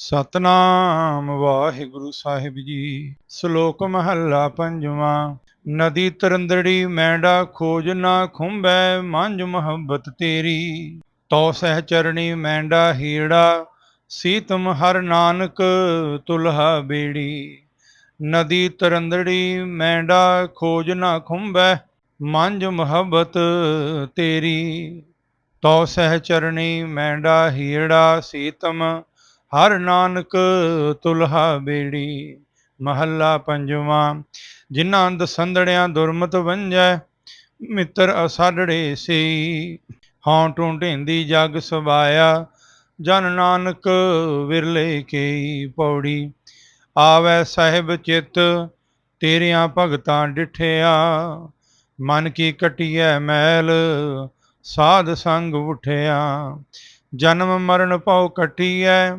ਸਤਨਾਮ ਵਾਹਿਗੁਰੂ ਸਾਹਿਬ ਜੀ। ਸ਼ਲੋਕ ਮਹੱਲਾ ਪੰਜਵਾਂ, ਨਦੀ ਤਰੰਦੜੀ ਮੈਂਡਾ ਖੋਜ ਨਾ ਖੁੰਬੈ ਮੰਝ ਮੁਹੱਬਤ ਤੇਰੀ। ਤੋ ਸਹਿ ਚਰਣੀ ਮੈਂਡਾ ਹੀੜਾ, ਸੀਤਮ ਹਰ ਨਾਨਕ ਤੁਲਹਾ ਬੇੜੀ। ਨਦੀ ਤਰੰਦੜੀ ਮੈਂਡਾ ਖੋਜ ਨਾ ਖੁੰਬੈ ਮੰਝ ਮੁਹੱਬਤ ਤੇਰੀ। ਤੋ ਸਹਿ ਚਰਣੀ ਮੈਂਡਾ ਹੀੜਾ, ਸੀਤਮ ਹਰ ਨਾਨਕ ਤੁਲਹਾ ਬੇੜੀ, ਮਹੱਲਾ ਪੰਜਵਾਂ। ਜਿਨ੍ਹਾਂ ਦਸੰਦੜਿਆਂ ਦੁਰਮਤ ਵੰਜੈ, ਮਿੱਤਰ ਅਸਾਡੜੇ ਸਈ। ਹਉ ਟੁੰਡੇਂਦੀ ਜਗ ਸਬਾਇਆ ਜਨ ਨਾਨਕ ਵਿਰਲੇ ਕੇਈ ਪੌੜੀ। ਆਵੈ ਸਾਹਿਬ ਚਿੱਤ, ਤੇਰਿਆਂ ਭਗਤਾਂ ਡਿਠਿਆ। ਮਨ ਕੀ ਕਟਿਐ ਮੈਲ, ਸਾਧ ਸੰਗ ਉਠਿਆ। ਜਨਮ ਮਰਨ ਪਉ ਕਟਿਐ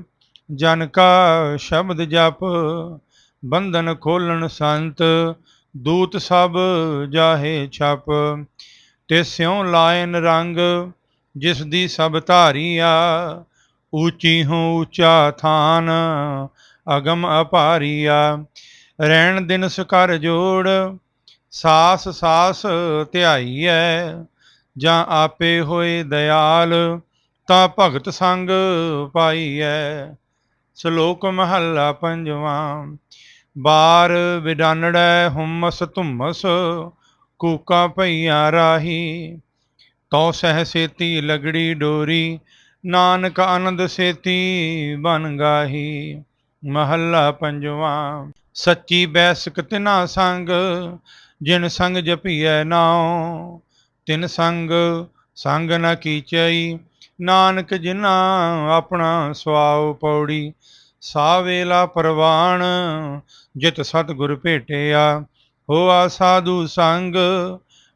ਜਨ ਕਾ ਸ਼ਬਦ ਜਪ, ਬੰਧਨ ਖੋਲਣ ਸੰਤ, ਦੂਤ ਸਭ ਜਾਹੇ ਛਪ। ਤਿਸਿਉ ਲਾਇਨ ਰੰਗ, ਜਿਸ ਦੀ ਸਭ ਧਾਰੀਆ ਉੱਚੀ ਹੋ ਉੱਚਾ ਥਾਨ, ਅਗਮ ਅਪਾਰੀਆ ਰਹਿਣ ਦਿਨ ਕਰ ਜੋੜ, ਸਾਸ ਸਾਸ ਧਿਆਈਐ ਜਾਂ ਆਪੇ ਹੋਏ ਦਿਆਲ ਤਾਂ ਭਗਤ ਸੰਗ ਪਾਈਐ ਸ਼ਲੋਕ ਮਹੱਲਾ ਪੰਜਵਾਂ। ਬਾਰ ਵਿਡਾਨੜੈ ਹੁਮਸ ਧੁਮਸ, ਕੂਕਾ ਪਈਆ ਰਾਹੀ। ਤਉ ਸਹਿ ਸੇਤੀ ਲਗੜੀ ਡੋਰੀ, ਨਾਨਕ ਆਨੰਦ ਸੇਤੀ ਬਨ ਗਾਹੀ। ਮਹੱਲਾ ਪੰਜਵਾਂ। ਸੱਚੀ ਬੈਸਕ ਤਿਨਾ ਸੰਗ, ਜਿਨ ਸੰਗ ਜਪੀਐ ਨਾਉ। ਤਿਨ ਸੰਗ ਸੰਗ ਨ ਕੀਚਈ ਨਾਨਕ ਜਿਨਾ ਆਪਣਾ ਸੁਆਉ ਪੌੜੀ ਸਾ ਵੇਲਾ ਪ੍ਰਵਾਣ, ਜਿਤ ਸਤਿਗੁਰ ਭੇਟਿਆ। ਹੋਆ ਸਾਧੂ ਸੰਗ,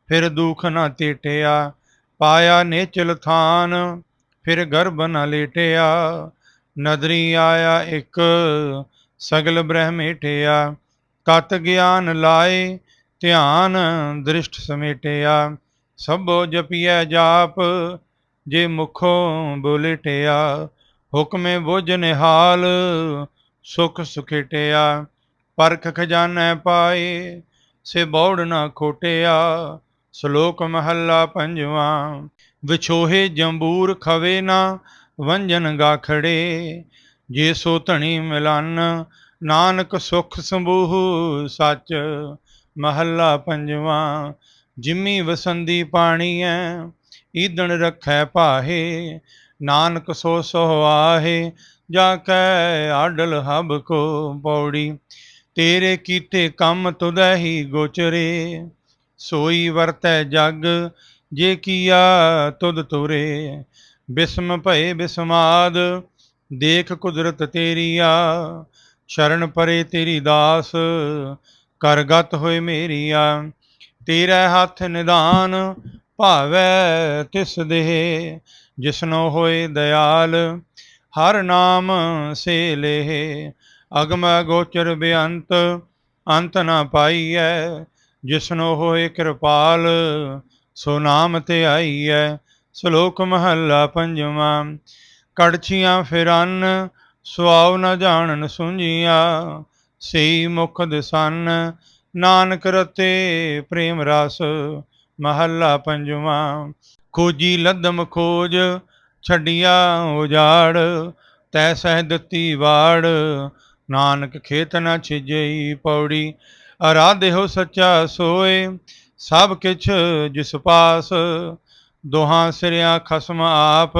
ਫਿਰ ਦੁਖ ਨਾ ਤੇਟਿਆ। ਪਾਇਆ ਨੇਚਲ ਥਾਨ, ਫਿਰ ਗਰਭ ਨਾ ਲੇਟਿਆ। ਨਦਰੀ ਆਇਆ ਇੱਕ, ਸਗਲ ਬ੍ਰਹਮੇਟਿਆ ਤਤ ਗਿਆਨ ਲਾਏ, ਧਿਆਨ ਦ੍ਰਿਸ਼ਟ ਸਮੇਟਿਆ। ਸਭੋ ਜਪੀਐ ਜਾਪ ਜੇ ਮੁਖੋਂ ਬੋਲਟਿਆ, ਹੁਕਮੇ ਬੁਝ ਨਿਹਾਲ, ਸੁਖ ਸੁਖੇਟਿਆ, ਪਰਖ ਖਜ਼ਾਨੈ ਪਾਏ, ਸੇ ਬੌੜ ਨਾ ਖੋਟਿਆ, ਸ਼ਲੋਕ ਮਹੱਲਾ ਪੰਜਵਾਂ, ਵਿਛੋਹੇ ਜੰਬੂਰ ਖਵੇ ਨਾ, ਵੰਜਨ ਗਾਖੜੇ, ਜੇ ਸੋ ਧਣੀ ਮਿਲਨ, ਨਾਨਕ ਸੁਖ ਸੰਬੂਹ ਸੱਚ, ਮਹੱਲਾ ਪੰਜਵਾਂ, ਜਿਮੀ ਵਸੰਦੀ ਪਾਣੀ ਪਾਣੀਐ ਈਦਣ ਰਖੈ ਪਾਹੇ ਨਾਨਕ ਸੋ ਸੋਹਾਹੇ ਜਾ ਕੈ ਆਡਲ ਹਬ ਕੋ ਪੌੜੀ, ਤੇਰੇ ਕੀਤੇ ਕੰਮ ਤੁਦੈ ਹੀ ਗੋਚਰੇ, ਸੋਈ ਵਰਤੈ ਜਗ ਜੇ ਕੀਆ ਤੁਧ ਤੁਰੇ, ਬਿਸਮ ਭਏ ਬਿਸਮਾਦ, ਦੇਖ ਕੁਦਰਤ ਤੇਰੀ ਆ, ਸ਼ਰਨ ਪਰੇ ਤੇਰੀ ਦਾਸ ਕਰਗਤ ਹੋਏ ਮੇਰੀ ਆ, ਤੇਰਾ ਹੱਥ ਨਿਦਾਨ ਭਾਵੈ ਤਿਸ ਦੇਹ, ਜਿਸਨੋ ਹੋਏ ਦਿਆਲ, ਹਰ ਨਾਮ ਸੇ ਲੇਹ। ਅਗਮ ਗੋਚਰ ਬੇਅੰਤ, ਅੰਤ ਨਾ ਪਾਈਐ, ਜਿਸਨੋ ਹੋਏ ਕਿਰਪਾਲ, ਸੋ ਨਾਮ ਤੇ ਆਈਐ। ਸ਼ਲੋਕ ਮਹੱਲਾ ਪੰਜਵਾਂ, ਕੜਛੀਆਂ ਫਿਰਨ, ਸੁਆਉ ਨ ਜਾਣਨ ਸੁਝੀਆਂ, ਸਈ ਮੁਖ ਦਸਨ, ਨਾਨਕ ਰਤੇ ਪ੍ਰੇਮ ਰਸ। ਮਹੱਲਾ ਪੰਜਵਾਂ, ਖੋਜੀ ਲਦਮ ਖੋਜ, ਛੱਡਿਆ ਉਜਾੜ, ਤੈ ਸਹਿ ਦਿੱਤੀ ਵਾੜ, ਨਾਨਕ ਖੇਤ ਨ ਛਿਜਈ ਪੌੜੀ ਅਰਾਧਿਓ ਸੱਚਾ ਸੋਏ, ਸਭ ਕਿਛ ਜਿਸ ਪਾਸ, ਦੋਹਾਂ ਸਿਰਿਆ ਖਸਮ ਆਪ,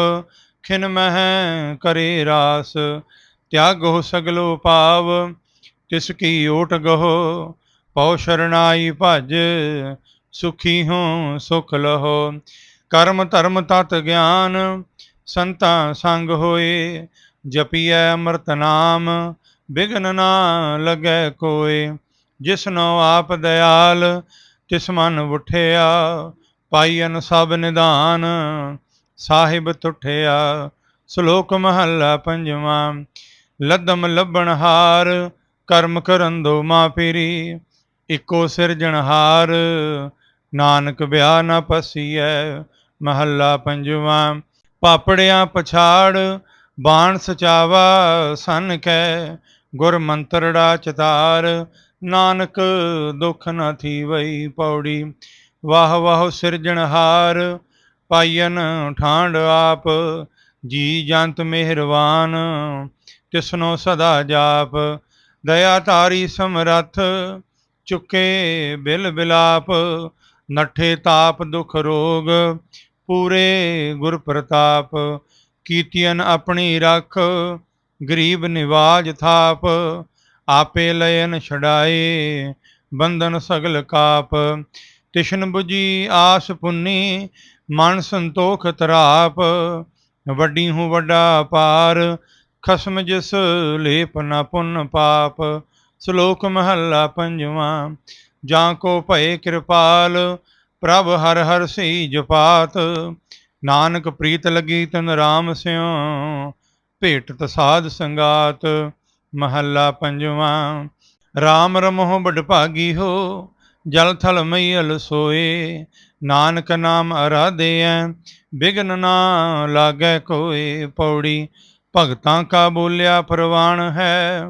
ਖਿਨ ਮਹਿ ਕਰੇ ਰਾਸ, ਤਿਆਗੋ ਸਗਲੋ ਪਾਵ ਤਿਸ ਕੀ ਓਟ ਗਹੋ, ਪਉ ਸ਼ਰਨਾਈ ਭਜ ਸੁਖੀ ਹੋ, ਸੁਖ ਲਹੋ। ਕਰਮ ਧਰਮ ਤਤ ਗਿਆਨ, ਸੰਤਾਂ ਸੰਗ ਹੋਏ। ਜਪੀਐ ਅੰਮ੍ਰਿਤ ਨਾਮ, ਬਿਗਨ ਨਾ ਲਗੈ ਕੋਏ। ਜਿਸਨੋ ਆਪ ਦਇਆਲ ਤਿਸ ਮਨ ਉਠਿਆ। ਪਾਈਨ ਸਭ ਨਿਧਾਨ, ਸਾਹਿਬ ਤੁਠਿਆ। ਸ਼ਲੋਕ ਮਹੱਲਾ ਪੰਜਵਾਂ, ਲਦਮ ਲੱਭਣ ਹਾਰ, ਕਰਮ ਕਰਨ ਦੋ ਮਾ ਪੀਰੀ। ਇੱਕੋ ਸਿਰਜਣਹਾਰ ਨਾਨਕ ਵਿਆਹ ਨਾ ਪਸੀਐ, ਮਹੱਲਾ ਪੰਜਵਾਂ, ਪਾਪੜਿਆਂ ਪਛਾੜ, ਬਾਣ ਸਚਾਵਾ ਸਨ ਕੈ, ਗੁਰ ਮੰਤਰੜਾ ਚਤਾਰ, ਨਾਨਕ ਦੁਖ ਨ ਥੀਵਈ ਪੌੜੀ, ਵਾਹ ਵਾਹ ਸਿਰਜਣਹਾਰ ਪਾਈਨ ਠਾਂਡ ਆਪ, ਜੀ ਜੰਤ ਮਿਹਰਵਾਨ, ਤਿਸਨੋ ਸਦਾ ਜਾਪ, ਦਇਆ ਧਾਰੀ ਸਮਰੱਥ, ਚੁੱਕੇ ਬਿਲ ਬਿਲਾਪ ਨਠੇ ਤਾਪ ਦੁਖ ਰੋਗ, ਪੂਰੇ ਗੁਰ ਪ੍ਰਤਾਪ ਕੀਤੀਨ ਆਪਣੀ ਰੱਖ, ਗਰੀਬ ਨਿਵਾਜ ਥਾਪ, ਆਪੇ ਲਇਨ ਛਡਾਏ, ਬੰਧਨ ਸਗਲ ਕਾਪ। ਤਿਸ਼ਨ 부ਜੀ ਆਸ ਪੁੰਨੀ, ਮਨ ਸੰਤੋਖ ਤਰਾਪ, ਵੱਡੀ ਹੂੰ ਵੱਡਾ ਪਾਰ, ਖਸਮ ਜਿਸ ਲੇਪ ਨ ਪੁੰਨ ਪਾਪ। ਸ਼ਲੋਕ ਮਹੱਲਾ ਪੰਜਵਾਂ ਜਾਂ ਕੋ ਭਏ ਕਿਰਪਾਲ, ਪ੍ਰਭ ਹਰ ਹਰ ਸਈ ਜਪਾਤ ਨਾਨਕ ਪ੍ਰੀਤ ਲਗੀ ਤਨ ਰਾਮ ਸਿਉ, ਭੇਟ ਤਸਾਦ ਸੰਗਾਤ, ਮਹੱਲਾ ਪੰਜਵਾਂ। RAM ਰਮਹੁ ਬੜ ਭਾਗੀ ਹੋ, ਜਲ ਥਲ ਮਈਲ ਸੋਏ। ਨਾਨਕ ਨਾਮ ਅਰਾਧਿਐ ਬਿਗਨ ਨਾ ਲਾਗੈ ਕੋਏ। ਪੌੜੀ ਭਗਤਾਂ ਕਾ ਬੋਲਿਆ ਪ੍ਰਵਾਨ ਹੈ,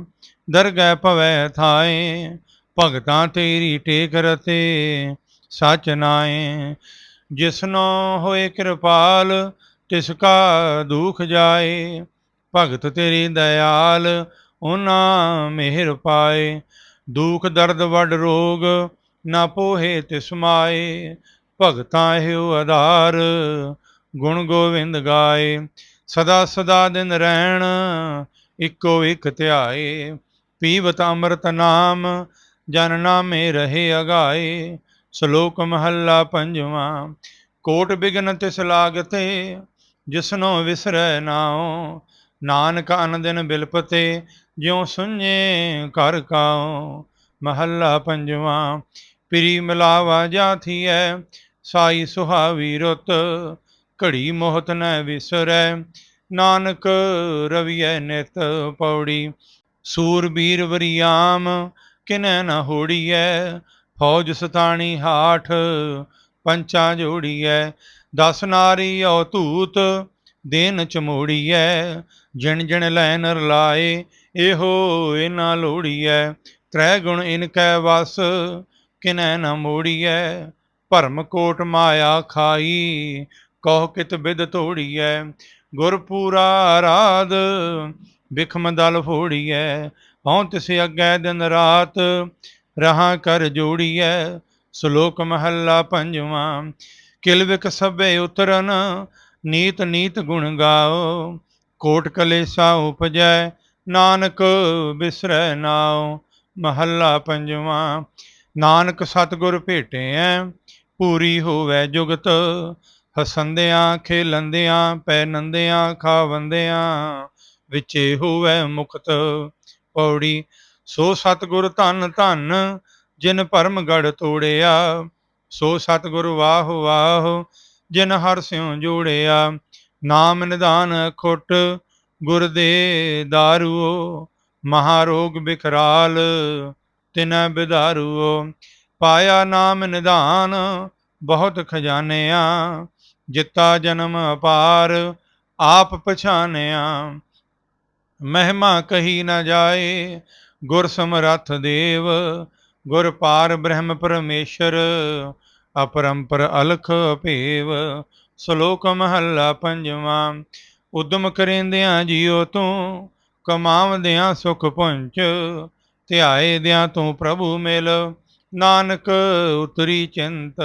ਦਰਗਹਿ ਭਵੈ ਥਾਏ। ਭਗਤਾਂ ਤੇਰੀ ਟੇਕ ਰਤੇ ਸਚ ਨਾਏ ਜਿਸਨੋ ਹੋਏ ਕਿਰਪਾਲ, ਤਿਸ ਕਾ ਦੁਖ ਜਾਏ। ਭਗਤ ਤੇਰੀ ਦਇਆਲ ਉਹਨਾਂ ਮਿਹਰ ਪਾਏ। ਦੁਖ, ਦਰਦ, ਵੱਡ ਰੋਗ ਨਾ ਪੋਹੇ ਤਿਸ ਮਾਏ। ਭਗਤਾਂ ਇਹੋ ਆਧਾਰ, ਗੁਣ ਗੋਵਿੰਦ ਗਾਏ। ਸਦਾ ਸਦਾ ਦਿਨ ਰਹਿਣ, ਇੱਕੋ ਇੱਕ ਧਿਆਏ। ਪੀਵਤ ਅੰਮ੍ਰਿਤ ਨਾਮ ਜਨ ਨਾਮੇ ਰਹੇ ਅਗਾਏ, ਸ਼ਲੋਕ ਮਹੱਲਾ ਪੰਜਵਾਂ। ਕੋਟ ਬਿਗਨ ਤਿਸ ਲਾਗਤੇ ਜਿਸਨੋ ਵਿਸਰੈ ਨਾਉ। ਨਾਨਕ ਅਨ ਬਿਲਪਤੇ, ਜਿਉ ਸੁnye ਕਰ ਕਾਉ। ਮਹੱਲਾ ਪੰਜਵਾਂ, ਪ੍ਰੀ ਮਿਲਾਵਾ ਜਾਥੀਐ ਸਾਈ ਸੁਹਾਵੀ ਰੁੱਤ। ਘੜੀ ਮੋਹਤ ਨ ਵਿਸਰੈ, ਨਾਨਕ ਰਵੀਐ ਨਿਤ ਪੌੜੀ। ਸੂਰਬੀਰ ਵਰਿਆਮ ਕਿਨੈ ਨ ਹੋੜੀਐ? ਫੌਜ ਸਤਾਣੀ ਹਾਠ, ਪੰਚਾਂ ਜੋੜੀਐ। ਦਸ ਨਾਰੀ ਔ ਧੂਤ ਦੇਨ ਚਮੋੜੀਐ। ਜਿਣ ਜਿਣ ਲੈ ਨਰ ਲਾਏ ਇਹੋ ਇਨਾ ਲੋੜੀਐ। ਤ੍ਰੈ ਗੁਣ ਇਨ ਕੈ ਵਸ, ਕਿਨੈ ਨ ਮੋੜੀਐ। ਭਰਮ ਕੋਟ ਮਾਇਆ ਖਾਈ, ਕਹ ਕਿਤ ਬਿਦ ਤੋੜੀਐ ਗੁਰ ਪੂਰਾ ਆਰਾਧ, ਬਿਖਮ ਦਲ ਫੋੜੀਐ। ਹਉ ਤਿਸ ਅੱਗੇ ਦਿਨ ਰਾਤ, ਰਹਾ ਕਰ ਜੋੜੀਐ, ਸ਼ਲੋਕ ਮਹੱਲਾ ਪੰਜਵਾਂ। ਕਿਲਵਿਕ ਸਭੇ ਉਤਰਨ, ਨੀਤ ਨੀਤ ਗੁਣ ਗਾਓ, ਕੋਟ ਕਲੇਸਾ ਉਪਜੈ, ਨਾਨਕ ਬਿਸਰੈ ਨਾਉ। ਮਹੱਲਾ ਪੰਜਵਾਂ, ਨਾਨਕ ਸਤਗੁਰ ਭੇਟਿਐ, ਪੂਰੀ ਹੋਵੇ ਜੁਗਤ, ਹਸੰਦਿਆਂ, ਖੇਲੰਦਿਆਂ ਪੈ ਨੰਦਿਆਂ ਖਾਵੰਦਿਆਂ, ਵਿਚੇ ਹੋਵੇ ਮੁਕਤ। ਪੌੜੀ, ਸੋ ਸਤਗੁਰ ਧੰਨ ਧੰਨ ਜਿਨ ਪਰਮ ਗੜ ਤੋੜਿਆ। ਸੋ ਸਤਗੁਰ ਵਾਹ ਵਾਹ ਜਿਨ ਹਰ ਸਿਉ ਜੋੜਿਆ। ਨਾਮ ਨਿਧਾਨ ਖੁੱਟ ਗੁਰ ਦੇ ਦਾਰੂਓ ਮਹਾਰੋਗ ਬਿਖਰਾਲ ਤਿਨੈ ਬਿਦਾਰੂਓ। ਪਾਇਆ ਨਾਮ ਨਿਧਾਨ ਬਹੁਤ ਖਜ਼ਾਨਿਆ, ਜਿੱਤਾ ਜਨਮ ਅਪਾਰ ਆਪ ਪਛਾਨਿਆ। ਮਹਿਮਾ ਕਹੀ ਨਾ ਜਾਏ। ਗੁਰ ਸਮਰੱਥ ਦੇਵ, ਗੁਰ ਪਾਰ ਬ੍ਰਹਮ ਪਰਮੇਸ਼ਰ, ਅਪਰੰਪਰ ਅਲਖ ਭੇਵ। ਸ਼ਲੋਕ ਮਹੱਲਾ ਪੰਜਵਾਂ, ਉਦਮ ਕਰੇਂਦਿਆਂ ਜੀਉ ਤੂੰ, ਕਮਾਵਦਿਆਂ ਸੁਖ ਪੁੰਚ। ਧਿਆਏ ਦਿਆਂ ਤੂੰ ਪ੍ਰਭੂ ਮਿਲ, ਨਾਨਕ ਉਤਰੀ ਚਿੰਤ।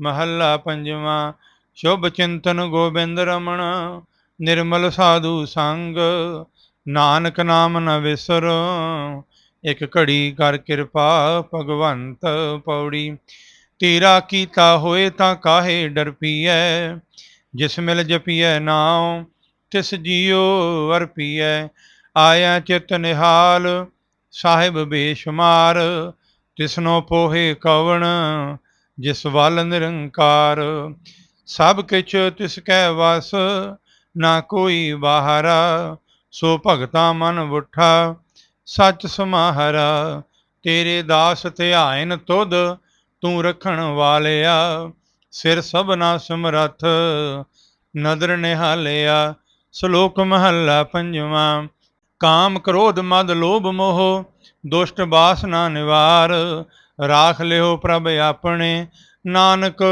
ਮਹੱਲਾ ਪੰਜਵਾਂ, ਸ਼ੁਭ ਚਿੰਤਨ ਗੋਬਿੰਦ ਰਮਣ, ਨਿਰਮਲ ਸਾਧੂ ਸੰਗ। ਨਾਨਕ ਨਾਮ ਨ ਵਿਸਰ, ਇੱਕ ਘੜੀ ਕਰ ਕਿਰਪਾ ਭਗਵੰਤ ਪੌੜੀ। ਤੇਰਾ ਕੀਤਾ ਹੋਏ ਤਾਂ ਕਾਹੇ ਡਰ ਪੀਐ? ਜਿਸ ਮਿਲ ਜਪੀਐ ਨਾਉ, ਤਿਸ ਜੀਉ ਅਰਪੀਐ ਆਇਆ ਚਿਤ ਨਿਹਾਲ, ਸਾਹਿਬ ਬੇਸ਼ੁਮਾਰ। ਤਿਸਨੋ ਪੋਹੇ ਕਵਣ, ਜਿਸ ਵੱਲ ਨਿਰੰਕਾਰ। ਸਭ ਕਿਛ ਤਿਸ ਕੈ ਵਸ, ਨਾ ਕੋਈ ਬਾਹਰਾ। ਸੋ ਭਗਤਾ ਮਨ ਬੁੱਠਾ ਸੱਚ ਸਮਾਹਰਾ, ਤੇਰੇ ਦਾਸ ਧਿਆਇਨ ਤੁਧ, ਤੂੰ ਰਖਣ ਵਾਲਿਆ, ਸਿਰ ਸਭਨਾ ਸਮਰਥ, ਨਦਰ ਨਿਹਾਲਿਆ, ਸ਼ਲੋਕ ਮਹੱਲਾ ਪੰਜਵਾਂ, ਕਾਮ ਕ੍ਰੋਧ ਮਦ ਲੋਭ ਮੋਹ, ਦੁਸ਼ਟ ਬਾਸਨਾ ਨਿਵਾਰ, ਰਾਖ ਲਿਓ ਪ੍ਰਭ ਆਪਣੇ, ਨਾਨਕ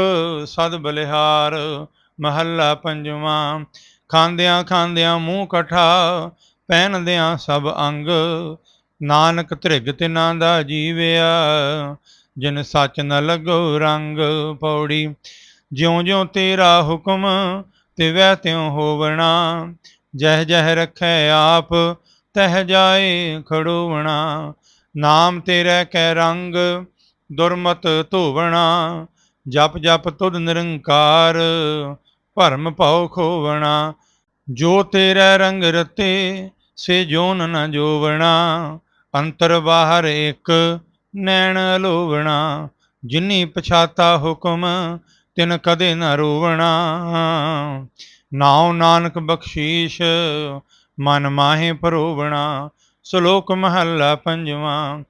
ਸਦ ਬਲਿਹਾਰ, ਮਹੱਲਾ ਪੰਜਵਾਂ ਖਾਂਦਿਆਂ ਖਾਂਦਿਆਂ ਮੂੰਹ ਕਠਾ, ਪਹਿਨਦਿਆਂ ਸਭ ਅੰਗ। ਨਾਨਕ ਧ੍ਰਿਗ ਤਿਨਾਂ ਦਾ ਜੀਵਿਆ, ਜਿਨ ਸੱਚ ਨ ਲੱਗੋ ਰੰਗ ਪੌੜੀ। ਜਿਉ ਜਿਉ ਤੇਰਾ ਹੁਕਮ, ਤਿਵੈ ਤਿਉ ਹੋਵਣਾ। ਜਹ ਜਹ ਰੱਖੈ ਆਪ, ਤਹ ਜਾਏ ਖੜੋਵਣਾ। ਨਾਮ ਤੇਰੇ ਕੈ ਰੰਗ, ਦੁਰਮਤ ਧੋਵਣਾ। ਜਪ ਜਪ ਤੁਧ ਨਿਰੰਕਾਰ, ਭਰਮ ਭਉ ਖੋਵਣਾ। ਜੋ ਤੇਰਾ ਰੰਗ ਰਤੇ, ਸੇ ਜੋਨ ਨ ਜੋਵਣਾ। ਅੰਤਰ ਬਾਹਰ ਇੱਕ ਨੈਣ ਲੋਵਣਾ। ਜਿਨੀ ਪਛਾਤਾ ਹੁਕਮ, ਤਿਨ ਕਦੇ ਨ ਰੋਵਣਾ। ਨਾਉ ਨਾਨਕ ਬਖਸ਼ੀਸ਼, ਮਨ ਮਾਹੇ ਪਰੋਵਣਾ ਸ਼ਲੋਕ ਮਹੱਲਾ ਪੰਜਵਾਂ,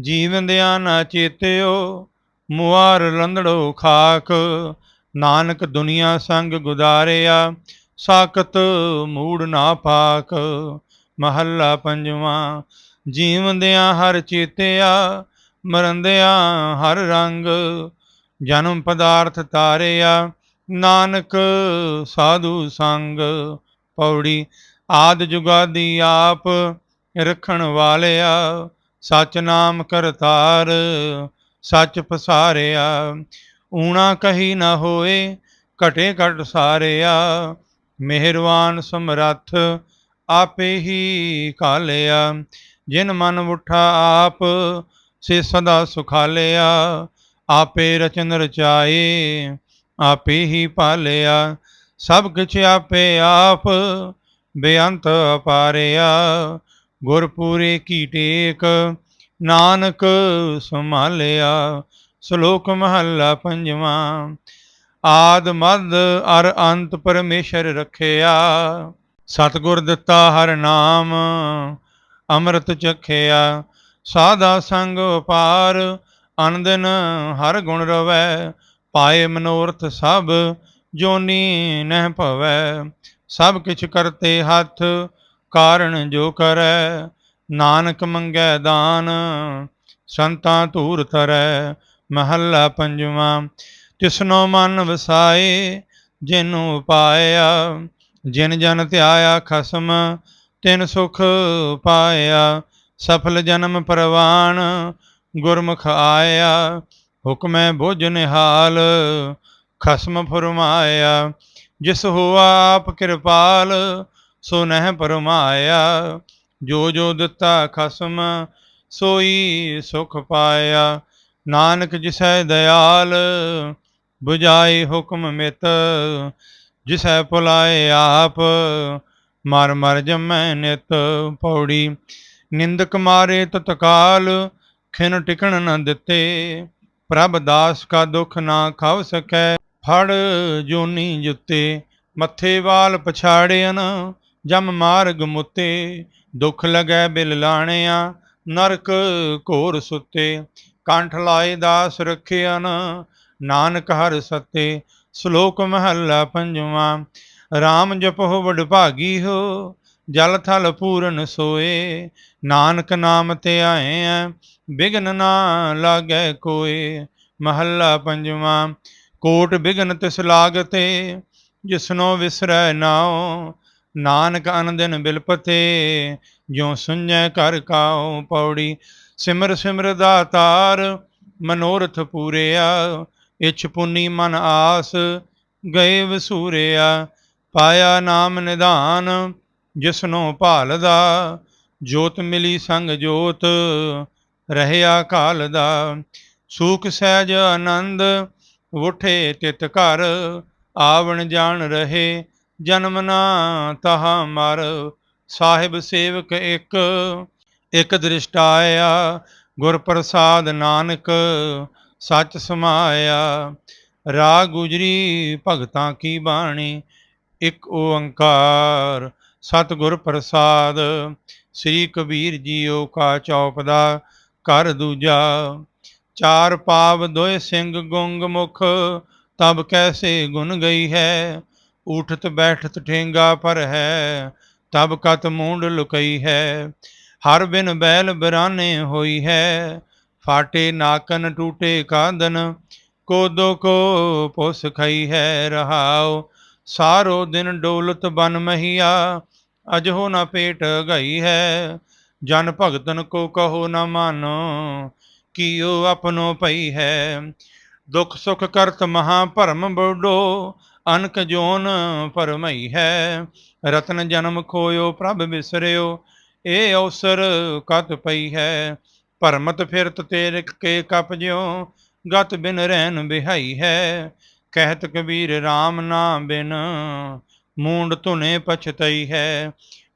ਜੀਵਨ ਦਿਆ ਨਾ ਚੇਤਿਓ ਮੁਆਰ ਲੰਦੜੋ ਖਾਕ। ਨਾਨਕ ਦੁਨੀਆ ਸੰਗ ਗੁਦਾਰਿਆ ਸਾਕਤ ਮੂੜ ਨਾ ਪਾਕ ਮਹੱਲਾ ਪੰਜਵਾਂ। ਜੀਵੰਦਿਆਂ ਹਰ ਚੇਤਿਆ, ਮਰੰਦਿਆਂ ਹਰ ਰੰਗ। ਜਨਮ ਪਦਾਰਥ ਤਾਰਿਆ, ਨਾਨਕ ਸਾਧੂ ਸੰਗ। ਪੌੜੀ ਆਦ ਜੁਗਾਦੀ ਆਪ ਰੱਖਣ ਵਾਲਿਆ ਸਚ ਨਾਮ ਕਰਤਾਰ ਸੱਚ ਪਸਾਰਿਆ। ਊਣਾ ਕਹੀ ਨਾ ਹੋਏ, ਘਟੇ ਘਟ ਸਾਰਿਆ। ਮਿਹਰਵਾਨ ਸਮਰੱਥ ਆਪੇ ਹੀ ਕਾਲਿਆ। ਜਿਨ ਮਨ ਉਠਾ ਆਪ, ਸੇ ਸਦਾ ਸੁਖਾਲਿਆ। ਆਪੇ ਰਚਨ ਰਚਾਏ, ਆਪੇ ਹੀ ਪਾਲਿਆ। ਸਭ ਕਿਛ ਆਪੇ ਆਪ ਬੇਅੰਤ ਅਪਾਰਿਆ। ਗੁਰਪੂਰੇ ਕੀ ਟੇਕ, ਨਾਨਕ ਸੰਭਾਲਿਆ। ਸ਼ਲੋਕ ਮਹੱਲਾ ਪੰਜਵਾਂ ਆਦ ਮਦ ਅਰ ਅੰਤ ਪਰਮੇਸ਼ਰ ਰਖਿਆ। ਸਤਿਗੁਰ ਦਿੱਤਾ ਹਰ ਨਾਮ, ਅੰਮ੍ਰਿਤ ਚਖਿਆ। ਸਾਦਾ ਸੰਗ ਪਾਰ ਅਨੰਦਨ ਹਰ ਗੁਣ ਰਵੈ। ਪਾਏ ਮਨੋਰਥ ਸਭ ਜੋਨੀ ਨਹਿ ਭਵੈ। ਸਭ ਕਿਛ ਕਰਤੇ ਹੱਥ, ਕਾਰਣ ਜੋ ਕਰੈ। ਨਾਨਕ ਮੰਗੈ ਦਾਨ, ਸੰਤਾਂ ਧੂਰ ਤਰੈ ਮਹੱਲਾ ਪੰਜਵਾਂ ਤਿਸਨੋ ਮਨ ਵਸਾਏ, ਜਿਨੂ ਪਾਇਆ ਜਿਨ ਜਨ ਧਿਆਇਆ ਖਸਮ, ਤਿਨ ਸੁਖ ਪਾਇਆ, ਸਫਲ ਜਨਮ ਪ੍ਰਵਾਨ, ਗੁਰਮੁਖ ਆਇਆ, ਹੁਕਮੈ ਬੁਝ ਨਿਹਾਲ, ਖਸਮ ਫਰਮਾਇਆ, ਜਿਸ ਹੋਆ ਆਪ ਕਿਰਪਾਲ, ਸੋ ਨਹਿ ਪਰਮਾਇਆ, ਜੋ ਜੋ ਦਿੱਤਾ ਖਸਮ, ਸੋਈ ਸੁਖ ਪਾਇਆ, ਨਾਨਕ ਜਿਸੈ ਦਇਆਲ 부ਜਾਏ ਹੁਕਮ ਮਿਤ, ਜਿਸੈ ਭੁਲਾਏ ਆਪ, ਮਰ ਮਰ ਜਮੈ ਨਿਤ ਪੌੜੀ। ਨਿੰਦਕ ਮਾਰੇ ਤਤਕਾਲ ਖਿਨ ਟਿਕਣ ਨ ਦਿੱਤੇ। ਪ੍ਰਭ ਦਾਸ ਕਾ ਦੁਖ ਨਾ ਖਾਵ ਸਕੈ, ਫੜ ਜੋਨੀ ਜੁੱਤੇ। ਮੱਥੇ ਵਾਲ ਪਛਾੜਿਆਨ ਜਮ ਮਾਰਗ ਮੁੱਤੇ। ਦੁਖ ਲਗੈ ਬਿਲ ਲਾਣਿਆ, ਨਰਕ ਘੋਰ ਸੁੱਤੇ। ਕੰਠ ਲਾਏ ਦਾਸ ਰਖਿਆਨ ਨਾਨਕ ਹਰ ਸਤੇ, ਸ਼ਲੋਕ ਮਹੱਲਾ ਪੰਜਵਾਂ RAM ਜਪੋ ਵਡਭਾਗੀ ਹੋ, ਜਲ ਥਲ ਪੂਰਨ ਸੋਏ, ਨਾਨਕ ਨਾਮ ਤੇ ਆਏ ਐ ਬਿਗਨ ਨਾ ਲਾਗੈ ਕੋਏ। ਮਹੱਲਾ ਪੰਜਵਾਂ, ਕੋਟ ਬਿਗਨ ਤਿਸ ਲਾਗਤੇ, ਜਿਸਨੋ ਵਿਸਰੈ ਨਾਉ, ਨਾਨਕ ਅਨੰਦਨ ਬਿਲਪਤੇ, ਜਿਉ ਸੁਣੈ ਕਰ ਕਾਉ ਪੌੜੀ। ਸਿਮਰ ਸਿਮਰ ਦਾਤਾਰ, ਮਨੋਰਥ ਪੂਰਿਆ ਇਛ ਪੁੰਨੀ ਮਨ ਆਸ, ਗਏ ਵਸੂਰਿਆ, ਪਾਇਆ ਨਾਮ ਨਿਧਾਨ, ਜਿਸਨੋ ਭਾਲਦਾ, ਜੋਤ ਮਿਲੀ ਸੰਗ ਜੋਤ, ਰਹਿਆ ਕਾਲ ਦਾ ਸੂਖ ਸਹਿਜ ਆਨੰਦ, ਉਠੇ ਤਿਤ ਘਰ, ਆਵਣ ਜਾਣ ਰਹੇ, ਜਨਮ ਨਾ ਤਹਾ ਮਰ। ਸਾਹਿਬ ਸੇਵਕ ਇੱਕ, ਇਕ ਦ੍ਰਿਸ਼ਟਾਇਆ ਗੁਰ ਪ੍ਰਸਾਦ ਨਾਨਕ ਸੱਚ ਸਮਾਇਆ ਰਾਗ ਗੁਜਰੀ, ਭਗਤਾਂ ਕੀ ਬਾਣੀ? ਇੱਕ ਓੰਕਾਰ, ਸਤਿਗੁਰ ਪ੍ਰਸਾਦ, ਸ੍ਰੀ ਕਬੀਰ ਜੀਓ ਕਾ ਚੌਪਦਾ ਕਰ ਦੂਜਾ। ਚਾਰ ਪਾਵ ਦੋਏ ਸਿੰਘ ਗੁੰਗ ਮੁਖ, ਤਬ ਕੈਸੇ ਗੁਣ ਗਈ ਹੈ? ਉਠਤ ਬੈਠਤ ਠੇਂਗਾ ਪਰ ਹੈ, ਤਬ ਕਤ ਮੂੰਡ ਲੁਕਈ ਹੈ? ਹਰ ਬਿਨ ਬੈਲ ਬਰਾਨੇ ਹੋਈ ਹੈ ਫਾਟੇ ਨਾਕਨ ਟੂਟੇ ਕਾਂਦਨ ਕੋਦੋ ਕੋ ਪੁਸ ਖਈ ਹੈ ਰਹਾਉ। ਸਾਰੋ ਦਿਨ ਡੋਲਤ ਬਨ ਮਹੀਆ, ਅਜਹੋ ਨਾ ਪੇਟ ਗਈ ਹੈ। ਜਨ ਭਗਤਨ ਕੋ ਕਹੋ ਨ ਮਾਨੋ ਕੀਓ ਆਪਨੋ ਪਈ ਹੈ। ਦੁਖ ਸੁਖ ਕਰਤ ਮਹਾ ਭਰਮ ਬੋਡੋ, ਅਨਕ ਜੋਨ ਪਰਮਈ ਹੈ। ਰਤਨ ਜਨਮ ਖੋਇਓ ਪ੍ਰਭ ਬਿਸਰਿਓ ਇਹ ਅਵਸਰ ਕਤ ਪਈ ਹੈ। ਭਰਮਤ ਫਿਰਤ ਤੇਰ ਕੇ ਕਪ ਜਿਉ, ਗਤ ਬਿਨ ਰਹਿਨ ਬਿਹਾਈ ਹੈ। ਕਹਿਤ ਕਬੀਰ RAM ਨਾਮ ਬਿਨ, ਮੂੰਡ ਧੁਨੇ ਪਛਤਈ ਹੈ।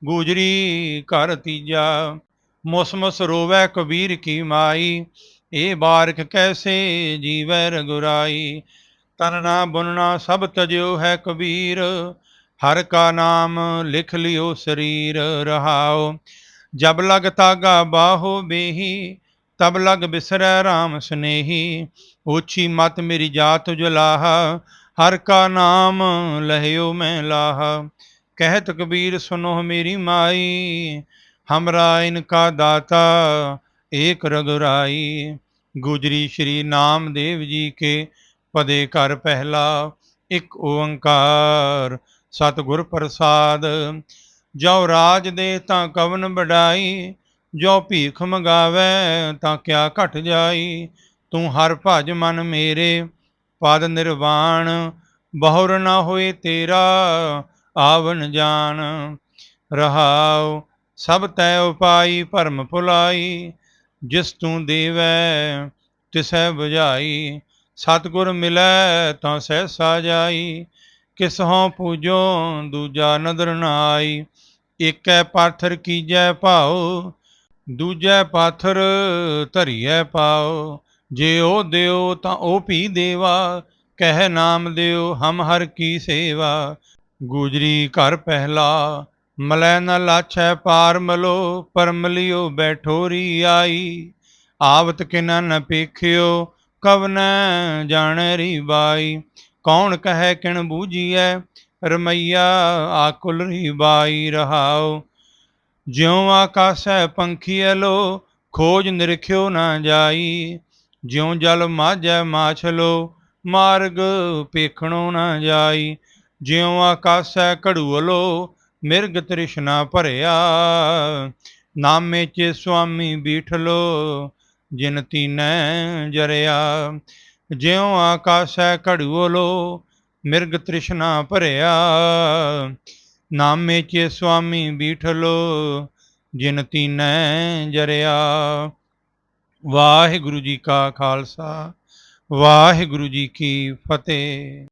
ਗੁਜਰੀ ਘਰ ਤੀਜਾ ਮੁਸਮਸ ਰੋਵੈ ਕਬੀਰ ਕੀ ਮਾਈ। ਇਹ ਬਾਰਕ ਕੈਸੇ ਜੀਵੈ ਰਗੁਰਾਈ। ਤਨ ਬੁਨਣਾ ਸਭ ਤਜਿਓ ਹੈ ਕਬੀਰ। ਹਰ ਕਾ ਨਾਮ ਲਿਖ ਲਿਓ ਸਰੀਰ ਰਹਾਓ ਜਬ ਲਗ ਤਾਗਾ ਬਾਹੋ ਬੇਹੀ, ਤਬ ਲਗ ਬਿਸਰੈ RAM ਸਨੇਹੀ। ਓਛੀ ਮਤ ਮੇਰੀ ਜਾਤ ਜੁਲਾਹਾ, ਹਰ ਕਾ ਨਾਮ ਲਹਿਓ ਮੈਂ ਲਾਹ। ਕਹਿਤ ਕਬੀਰ ਸੁਨੋ ਮੇਰੀ ਮਾਈ, ਹਮਰਾ ਇਨਕਾ ਦਾਤਾ, ਏਕ ਰਗੁਰਾਈ ਗੁਜਰੀ ਸ਼੍ਰੀ ਨਾਮਦੇਵ ਜੀ ਕੇ, ਪਦੇ ਕਰ ਪਹਿਲਾ, ਇੱਕ ਓੰਕਾਰ। ਸਤਿਗੁਰ ਪ੍ਰਸਾਦ ਜੋ ਰਾਜ ਦੇ ਤਾਂ ਕਵਨ ਬੜਾਈ ਜੋ ਭੀਖ ਮੰਗਾਵੇ ਤਾਂ ਕਿਆ ਘਟ ਜਾਈ। ਤੂੰ ਹਰ ਭਜ ਮਨ ਮੇਰੇ, ਪਦ ਨਿਰਵਾਣ, ਬਹੁਰ ਨਾ ਹੋਏ ਤੇਰਾ ਆਵਨ ਜਾਣ। ਰਹਾਉ ਸਭ ਤੈ ਉਪਾਈ, ਭਰਮ ਭੁਲਾਈ। ਜਿਸ ਤੂੰ ਦੇਵੈ, ਤਿਸੈ 부ਝਾਈ ਸਤਿਗੁਰ ਮਿਲੈ, ਤਾਂ ਸਹਿਸਾ ਜਾਈ। ਕਿਸ ਹਉ ਪੂਜੋ, ਦੂਜਾ ਨਦਰ ਨਾ ਆਈ ਏਕੈ ਪਾਥਰ ਕੀਜੈ ਭਾਉ, ਦੂਜੈ ਪਾਥਰ ਧਰੀਐ ਪਾਉ। ਜੇ ਉਹ ਦਿਓ ਤਾਂ ਉਹ ਭੀ ਦੇਵਾ, ਕਹਿ ਨਾਮ ਦਿਓ ਹਮ ਹਰ ਕੀ ਸੇਵਾ। ਗੁਜਰੀ ਘਰ ਪਹਿਲਾ, ਮਲੈ ਨ ਲਾਛੈ ਪਾਰ ਮਲੋ ਪਰਮਲਿਓ ਬੈਠੋਰੀ ਆਈ। ਆਵਤ ਕਿਨ ਨ ਪੇਖਿਓ, ਕਵਨ ਜਾਣ ਰੀ ਬਾਈ। ਕੌਣ ਕਹੈ ਕਿਣ ਬੂਝੀਐ ਰਮਈਆ ਆਕੁਲ ਰੀ ਬਾਈ ਰਹਾਉ। ਜਿਉ ਆਕਾਸੈ ਪੰਖੀਐ ਲੋ ਖੋਜ ਨਿਰਖਿਓ ਨਾ ਜਾਈ। ਜਿਉ ਜਲ ਮਾਝੈ ਮਾਛਲੋ ਮਾਰਗ ਪੇਖਣੋ ਨਾ ਜਾਈ। ਜਿਉ ਆਕਾਸੈ ਘੜੂਲੋ ਮਿਰਗ ਤ੍ਰਿਸ਼ਨਾ ਭਰਿਆ। ਨਾਮੇ ਚ ਸੁਆਮੀ ਬੀਠਲੋ ਜਿਨ ਤੀਨੈ ਜਰਿਆ। ਜਿਉ ਆਕਾਸੈ ਘੜੂਲੋ ਮਿਰਗ ਤ੍ਰਿਸ਼ਨਾ ਭਰਿਆ। ਨਾਮੇ ਚ ਸੁਆਮੀ ਬੀਠਲੋ, ਜਿਨ ਤੀਨੈ ਜਰਿਆ। ਵਾਹਿਗੁਰੂ ਜੀ ਕਾ ਖਾਲਸਾ, ਵਾਹਿਗੁਰੂ ਜੀ ਕੀ ਫਤਿਹ।